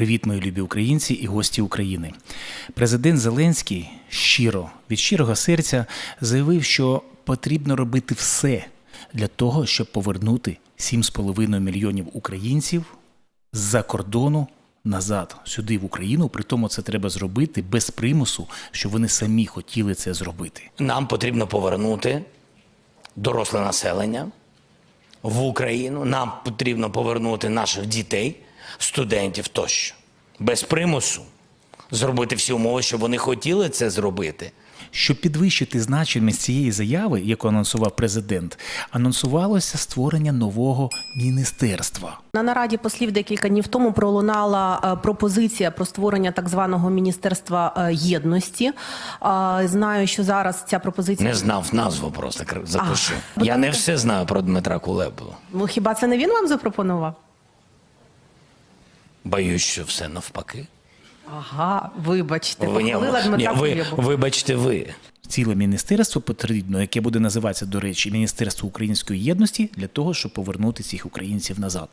Привіт, мої любі українці і гості України. Президент Зеленський щиро від щирого серця заявив, що потрібно робити все для того, щоб повернути 7,5 мільйонів українців з-за кордону назад сюди в Україну. При тому це треба зробити без примусу, що вони самі хотіли це зробити. Нам потрібно повернути доросле населення в Україну. Нам потрібно повернути наших дітей, студентів тощо. Без примусу зробити всі умови, щоб вони хотіли це зробити. Щоб підвищити значимість цієї заяви, яку анонсував президент, анонсувалося створення нового міністерства. На нараді послів декілька днів тому пролунала е, пропозиція про створення так званого міністерства е, єдності. Е, Знаю, що зараз ця пропозиція Не знав назву просто кр- запишу. А, Я не все знаю про Дмитра Кулебу. Ну, хіба це не він вам запропонував? Боюсь, що все навпаки. Ага, вибачте, Ви, ні, ні, ви, вибачте, ви. Ціле міністерство потрібно, яке буде називатися, до речі, Міністерство української єдності для того, щоб повернути цих українців назад.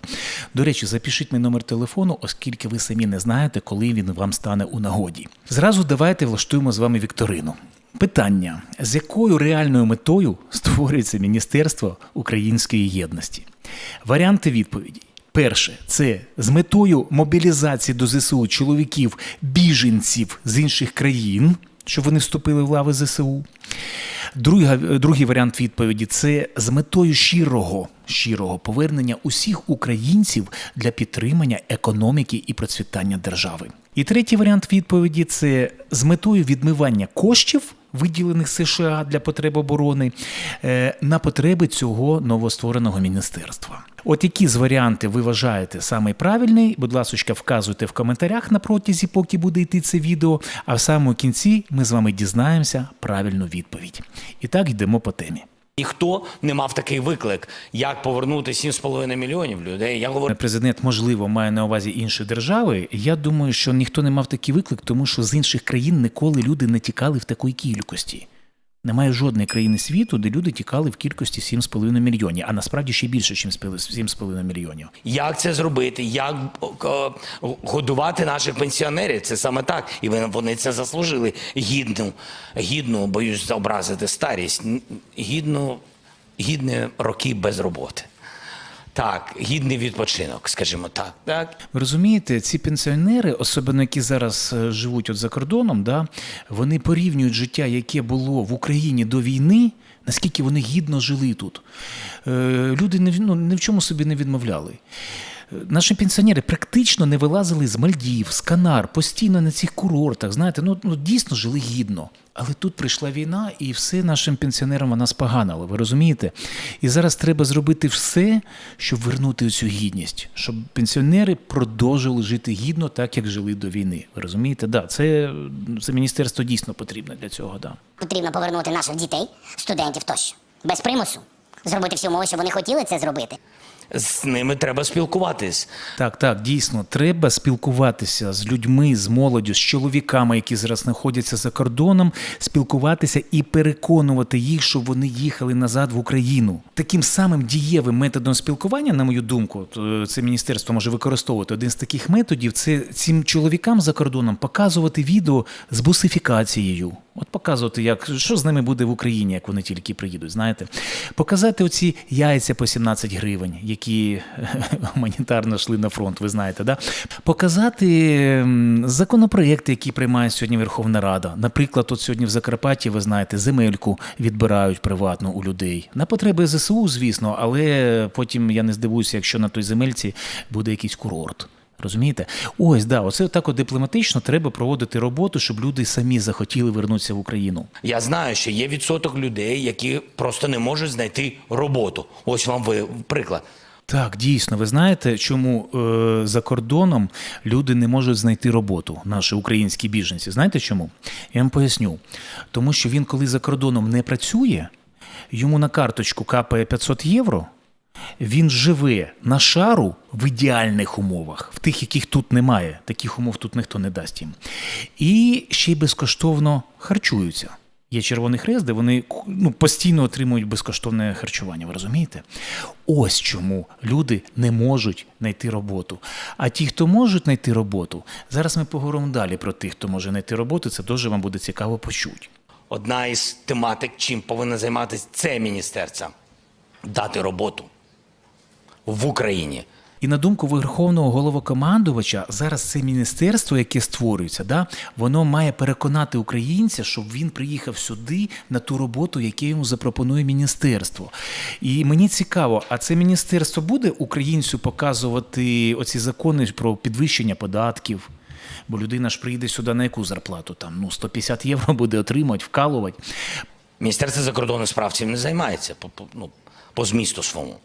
До речі, запишіть мій номер телефону, оскільки ви самі не знаєте, коли він вам стане у нагоді. Зразу давайте влаштуємо з вами вікторину. Питання: з якою реальною метою створюється Міністерство української єдності? Варіанти відповіді. Перше, це з метою мобілізації до ЗСУ чоловіків біженців з інших країн, щоб вони вступили в лави ЗСУ. Друга, другий варіант відповіді це з метою щирого, щирого повернення усіх українців для підтримання економіки і процвітання держави. І третій варіант відповіді це з метою відмивання коштів, виділених США для потреб оборони, е, на потреби цього новоствореного міністерства. От які з варіанти ви вважаєте саме правильний, будь ласка, вказуйте в коментарях на протязі, поки буде йти це відео. А в самому кінці ми з вами дізнаємося правильну відповідь. І так йдемо по темі. Ніхто не мав такий виклик, як повернути 7,5 мільйонів людей. Я говорю, Президент, можливо, має на увазі інші держави. Я думаю, що ніхто не мав такий виклик, тому що з інших країн ніколи люди не тікали в такій кількості. Немає жодної країни світу, де люди тікали в кількості 7,5 мільйонів, а насправді ще більше, ніж 7,5 мільйонів. як це зробити, як е, годувати наших пенсіонерів. Це саме так. І вони- це заслужили. Гідну, гідну, боюсь образити старість, гідну, гідні роки без роботи. Так, гідний відпочинок, скажімо так. так. Ви розумієте, ці пенсіонери, особливо які зараз е, живуть от за кордоном, да, вони порівнюють життя, яке було в Україні до війни, наскільки вони гідно жили тут. Е, люди не ну, ні в чому собі не відмовляли. Наші пенсіонери практично не вилазили з Мальдів, з Канар, постійно на цих курортах. Знаєте, ну, ну дійсно жили гідно. Але тут прийшла війна, і все нашим пенсіонерам вона споганила. Ви розумієте? І зараз треба зробити все, щоб вернути цю гідність, щоб пенсіонери продовжили жити гідно, так як жили до війни. Ви розумієте? Да, це, це міністерство дійсно потрібне для цього. Да. Потрібно повернути наших дітей, студентів тощо. Без примусу. Зробити всі умови, щоб вони хотіли це зробити. З ними треба спілкуватись. Так, так, дійсно, треба спілкуватися з людьми, з молоддю, з чоловіками, які зараз знаходяться за кордоном, спілкуватися і переконувати їх, щоб вони їхали назад в Україну. Таким самим дієвим методом спілкування, на мою думку, е, це міністерство може використовувати. Один з таких методів це цим чоловікам за кордоном показувати відео з бусифікацією. От показувати, як що з ними буде в Україні, як вони тільки приїдуть. Знаєте, показати оці яйця по 17 гривень, які гуманітарно йшли на фронт. Ви знаєте, да? Показати законопроекти, які приймає сьогодні Верховна Рада. Наприклад, от сьогодні в Закарпатті, ви знаєте, земельку відбирають приватну у людей на потреби ЗСУ, звісно, але потім я не здивуюся, якщо на той земельці буде якийсь курорт. Розумієте? Ось да, оце так от дипломатично треба проводити роботу, щоб люди самі захотіли вернутися в Україну. Я знаю, що є відсоток людей, які просто не можуть знайти роботу. Ось вам ви приклад. Так, дійсно, ви знаєте, чому е, за кордоном люди не можуть знайти роботу, наші українські біженці. Знаєте чому? Я вам поясню. Тому що він, коли за кордоном не працює, йому на карточку капає 500 євро. Він живе на шару в ідеальних умовах, в тих, яких тут немає. Таких умов тут ніхто не дасть їм. І ще й безкоштовно харчуються. Є Червоний Хрест, де вони ну, постійно отримують безкоштовне харчування. Ви розумієте? Ось чому люди не можуть знайти роботу. А ті, хто можуть знайти роботу, зараз ми поговоримо далі про тих, хто може знайти роботу. Це дуже вам буде цікаво почути. Одна із тематик, чим повинна займатися це міністерство дати роботу в Україні. І на думку верховного головокомандувача, зараз це міністерство, яке створюється, да, воно має переконати українця, щоб він приїхав сюди на ту роботу, яку йому запропонує міністерство. І мені цікаво, а це міністерство буде українцю показувати оці закони про підвищення податків? Бо людина ж приїде сюди на яку зарплату? Там ну 150 євро буде отримувати, вкалувати. Міністерство закордонних справ цим не займається по, по, ну, по змісту своєму.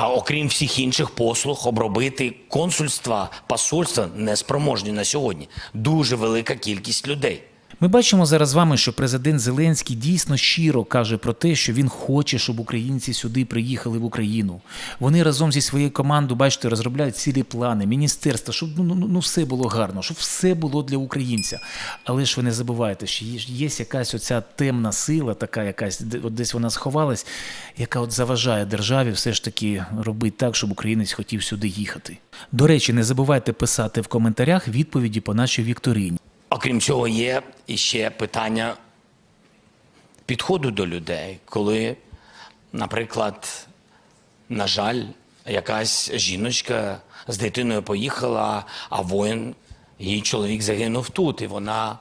А окрім всіх інших послуг, обробити консульства, посольства неспроможні на сьогодні. Дуже велика кількість людей. Ми бачимо зараз з вами, що президент Зеленський дійсно щиро каже про те, що він хоче, щоб українці сюди приїхали в Україну. Вони разом зі своєю командою, бачите, розробляють цілі плани, міністерства, щоб ну, ну, ну все було гарно, щоб все було для українця. Але ж ви не забувайте, що є, є якась оця темна сила, така якась, от десь вона сховалась, яка от заважає державі все ж таки робити так, щоб українець хотів сюди їхати. До речі, не забувайте писати в коментарях відповіді по нашій вікторині. Окрім цього, є іще питання підходу до людей, коли, наприклад, на жаль, якась жіночка з дитиною поїхала, а воїн, її чоловік загинув тут, і вона,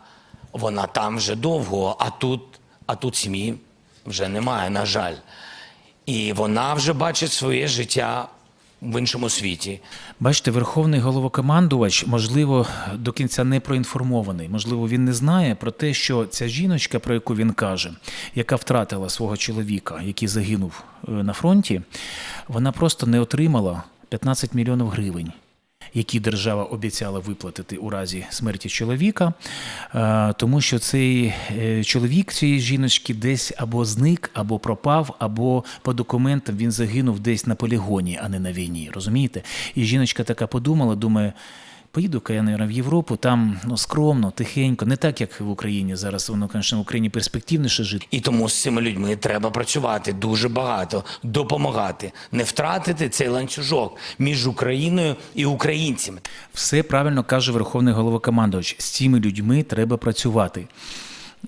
вона там вже довго, а тут, а тут сім'ї вже немає, на жаль. І вона вже бачить своє життя в іншому світі. Бачите, верховний головокомандувач, можливо, до кінця не проінформований. Можливо, він не знає про те, що ця жіночка, про яку він каже, яка втратила свого чоловіка, який загинув е, на фронті, вона просто не отримала 15 мільйонів гривень. Які держава обіцяла виплатити у разі смерті чоловіка, е, тому що цей е, чоловік цієї жіночки десь або зник, або пропав, або по документам він загинув десь на полігоні, а не на війні. Розумієте? І жіночка така подумала, думає. Поїду-ка я, мабуть, в Європу, там ну, скромно, тихенько, не так, як в Україні. Зараз воно, звісно, в Україні перспективніше жити. І тому з цими людьми треба працювати дуже багато, допомагати, не втратити цей ланцюжок між Україною і українцями. Все правильно каже Верховний головокомандувач. З цими людьми треба працювати.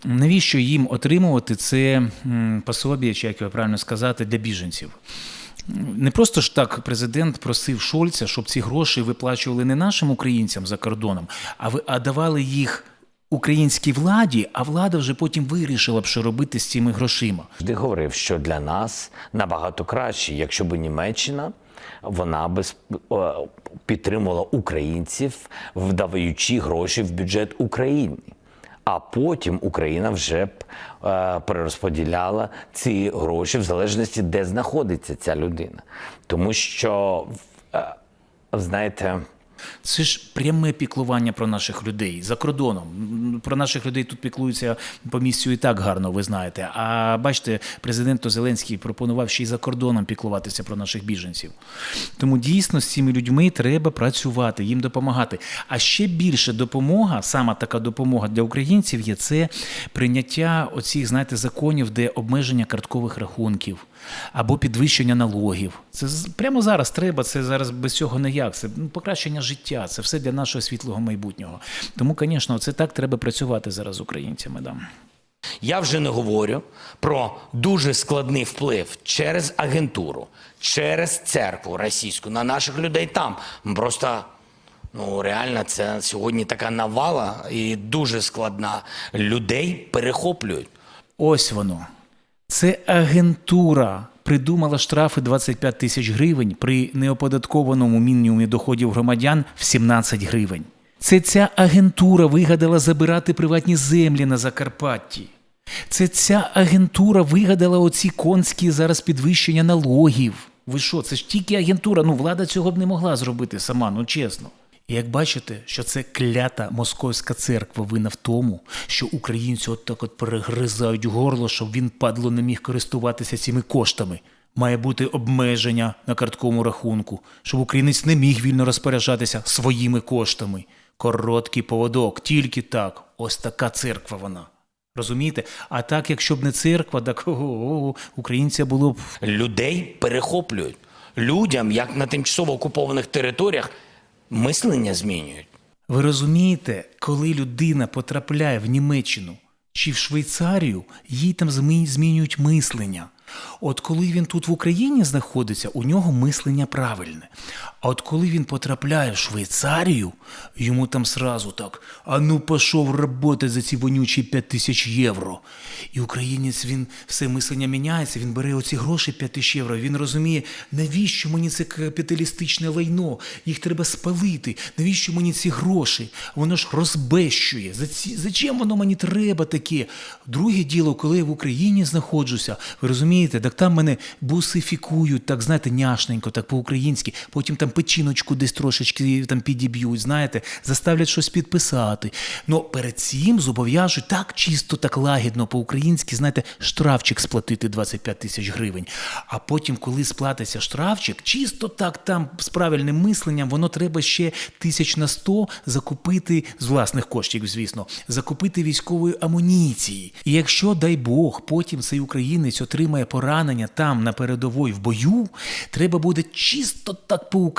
Навіщо їм отримувати це пособі, чи як його правильно сказати, для біженців? Не просто ж так президент просив Шольца, щоб ці гроші виплачували не нашим українцям за кордоном, а ви а давали їх українській владі, а влада вже потім вирішила б, що робити з цими грошима. завжди говорив, що для нас набагато краще, якщо б Німеччина вона е, підтримувала українців, вдаючи гроші в бюджет України. А потім Україна вже б е, перерозподіляла ці гроші в залежності, де знаходиться ця людина. Тому що, е, знаєте, Це ж пряме піклування про наших людей за кордоном. Про наших людей тут піклуються по місцю і так гарно, ви знаєте. А бачите, президент Зеленський пропонував ще й за кордоном піклуватися про наших біженців. Тому дійсно з цими людьми треба працювати, їм допомагати. А ще більше допомога, саме така допомога для українців є це прийняття оцих, знаєте, законів, де обмеження карткових рахунків або підвищення налогів. Це прямо зараз треба. Це зараз без цього ніяк. Це ну, покращення життя. Це все для нашого світлого майбутнього. Тому, звісно, це так треба працювати зараз з українцями. Да. Я вже не говорю про дуже складний вплив через агентуру, через церкву російську на наших людей там. Просто ну реально це сьогодні така навала і дуже складна. Людей перехоплюють. Ось воно. Це агентура. Придумала штрафи 25 тисяч гривень при неоподаткованому мінімумі доходів громадян в 17 гривень. Це ця агентура вигадала забирати приватні землі на Закарпатті. Це ця агентура вигадала оці конські зараз підвищення налогів. Ви що, це ж тільки агентура. Ну, влада цього б не могла зробити сама, ну чесно. Як бачите, що це клята московська церква вина в тому, що українці от так от перегризають горло, щоб він падло не міг користуватися цими коштами. Має бути обмеження на картковому рахунку, щоб українець не міг вільно розпоряджатися своїми коштами. Короткий поводок, тільки так. Ось така церква вона. Розумієте? А так, якщо б не церква, так українця було б Людей перехоплюють. Людям, як на тимчасово окупованих територіях, мислення змінюють. Ви розумієте, коли людина потрапляє в Німеччину чи в Швейцарію, їй там змінюють мислення. От коли він тут в Україні знаходиться, у нього мислення правильне. А от коли він потрапляє в Швейцарію, йому там сразу так: а ну пішов роботи за ці вонючі 5 тисяч євро. І українець він все мислення міняється, він бере оці гроші 5 тисяч євро. Він розуміє, навіщо мені це капіталістичне лайно? Їх треба спалити. Навіщо мені ці гроші? Воно ж розбещує. За ці зачем воно мені треба таке? Друге діло, коли я в Україні знаходжуся, ви розумієте, так там мене бусифікують, так знаєте, няшненько, так по-українськи. Потім там печіночку десь трошечки там підіб'ють, знаєте, заставлять щось підписати. Ну перед цим зобов'яжуть так чисто, так лагідно по-українськи, знаєте, штрафчик сплатити 25 тисяч гривень. А потім, коли сплатиться штрафчик, чисто так там з правильним мисленням, воно треба ще тисяч на 100 закупити з власних коштів, звісно, закупити військової амуніції. І якщо, дай Бог, потім цей українець отримає поранення там на передовій в бою, треба буде чисто так по-українськи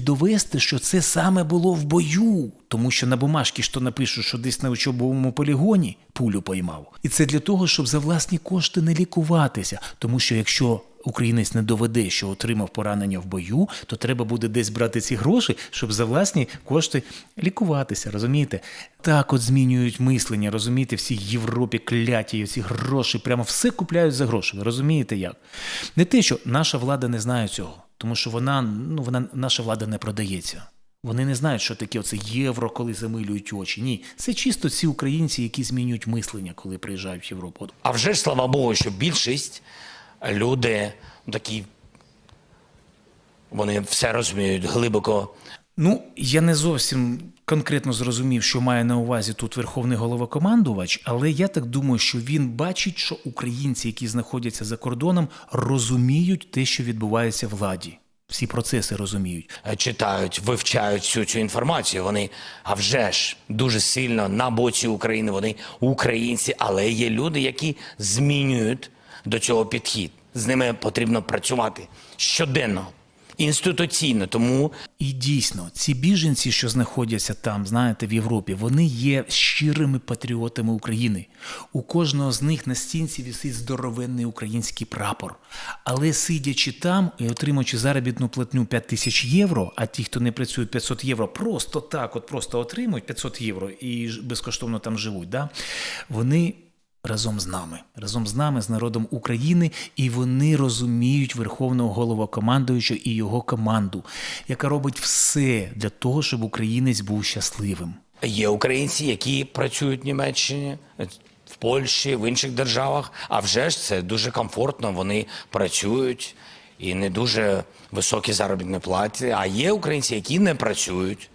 довести, що це саме було в бою. Тому що на бумажці що напишуть, що десь на учобовому полігоні пулю поймав. І це для того, щоб за власні кошти не лікуватися. Тому що якщо українець не доведе, що отримав поранення в бою, то треба буде десь брати ці гроші, щоб за власні кошти лікуватися. Розумієте? Так от змінюють мислення, розумієте, всі Європі кляті, ці гроші, прямо все купляють за гроші. Розумієте як? Не те, що наша влада не знає цього, тому що вона, ну, вона, наша влада не продається. Вони не знають, що таке оце євро, коли замилюють очі. Ні, це чисто ці українці, які змінюють мислення, коли приїжджають в Європу. А вже ж слава Богу, що більшість люди такі, вони все розуміють глибоко. Ну, я не зовсім конкретно зрозумів, що має на увазі тут верховний головокомандувач, але я так думаю, що він бачить, що українці, які знаходяться за кордоном, розуміють те, що відбувається владі. Всі процеси розуміють. е, читають, вивчають всю цю інформацію. Вони, а вже ж, дуже сильно на боці України. Вони українці, але є люди, які змінюють до цього підхід. З ними потрібно працювати щоденно, інституційно. Тому І дійсно, ці біженці, що знаходяться там, знаєте, в Європі, вони є щирими патріотами України. У кожного з них на стінці висить здоровенний український прапор. Але сидячи там і отримуючи заробітну платню 5 тисяч євро, а ті, хто не працюють 500 євро, просто так, от просто отримують 500 євро і безкоштовно там живуть. Да? Вони разом з нами, разом з нами, з народом України, і вони розуміють верховного головокомандуючого і його команду, яка робить все для того, щоб українець був щасливим. є українці, які працюють в Німеччині. В Польщі, в інших державах, а вже ж це дуже комфортно. Вони працюють і не дуже високі заробітні плати. А є українці, які не працюють.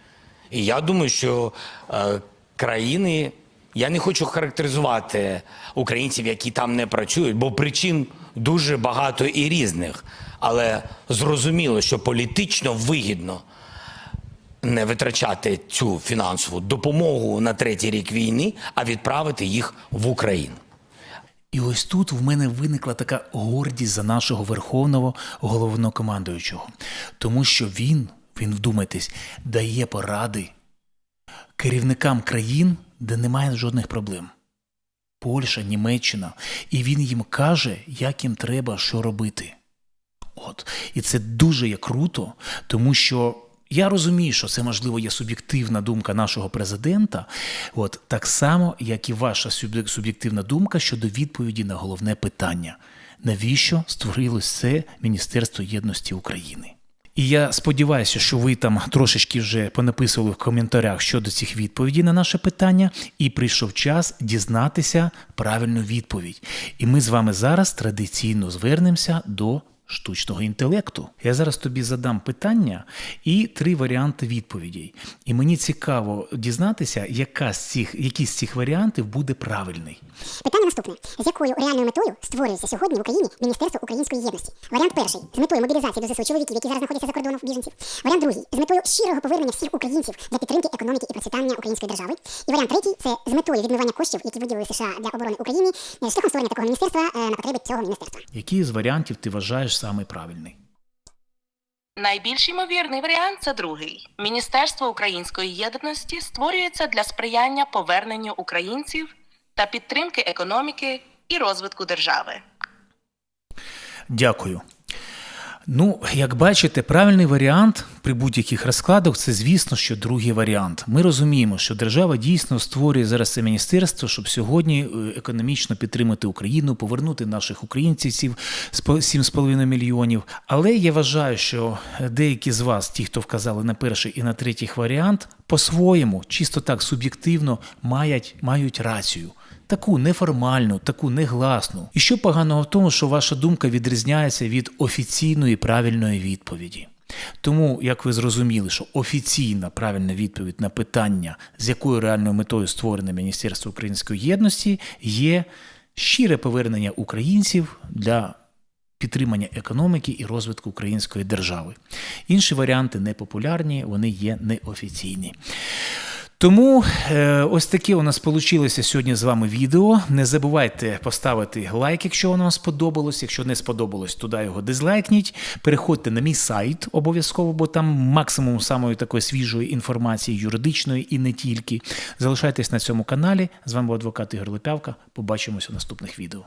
І я думаю, що е, країни, я не хочу характеризувати українців, які там не працюють, бо причин дуже багато і різних. Але зрозуміло, що політично вигідно не витрачати цю фінансову допомогу на третій рік війни, а відправити їх в Україну. І ось тут в мене виникла така гордість за нашого верховного головнокомандуючого, тому що він, він вдумайтесь, дає поради керівникам країн, де немає жодних проблем. Польща, Німеччина, і він їм каже, як їм треба що робити. От. І це дуже є круто, тому що я розумію, що це можливо є суб'єктивна думка нашого президента, от так само, як і ваша суб'єктивна думка щодо відповіді на головне питання: навіщо створилось це Міністерство єдності України? І я сподіваюся, що ви там трошечки вже понаписували в коментарях щодо цих відповідей на наше питання, і прийшов час дізнатися правильну відповідь. І ми з вами зараз традиційно звернемося до штучного інтелекту. Я зараз тобі задам питання і три варіанти відповідей. І мені цікаво дізнатися, яка з цих, який з цих варіантів буде правильний. Питання наступне: з якою реальною метою створюється сьогодні в Україні Міністерство української єдності? Варіант перший з метою мобілізації до ЗСУ чоловіків, які зараз знаходяться за кордоном біженців. Варіант другий з метою щирого повернення всіх українців для підтримки економіки і процвітання української держави. І варіант третій це з метою відмивання коштів, які виділили США для оборони України, е, шляхом створення такого міністерства е, на потреби цього міністерства. Який з варіантів ти вважаєш саме правильний? Найбільш ймовірний варіант це другий. Міністерство української єдності створюється для сприяння поверненню українців та підтримки економіки і розвитку держави. Дякую. Ну, як бачите, правильний варіант при будь-яких розкладах це, звісно, що другий варіант. Ми розуміємо, що держава дійсно створює зараз це міністерство, щоб сьогодні е, економічно підтримати Україну, повернути наших українців з по- 7,5 мільйонів. Але я вважаю, що деякі з вас, ті, хто вказали на перший і на третій варіант, по-своєму, чисто так суб'єктивно, мають, мають рацію. Таку неформальну, таку негласну. І що поганого в тому, що ваша думка відрізняється від офіційної правильної відповіді. Тому, як ви зрозуміли, що офіційна правильна відповідь на питання, з якою реальною метою створене Міністерство української єдності, є щире повернення українців для підтримання економіки і розвитку української держави. Інші варіанти непопулярні, вони є неофіційні. Тому е, ось таке у нас вийшло сьогодні з вами відео. Не забувайте поставити лайк, якщо воно вам сподобалось. Якщо не сподобалось, туди його дизлайкніть. Переходьте на мій сайт обов'язково, бо там максимум самої такої свіжої інформації, юридичної і не тільки. Залишайтесь на цьому каналі. З вами був адвокат Ігор Лепявка. Побачимося у наступних відео.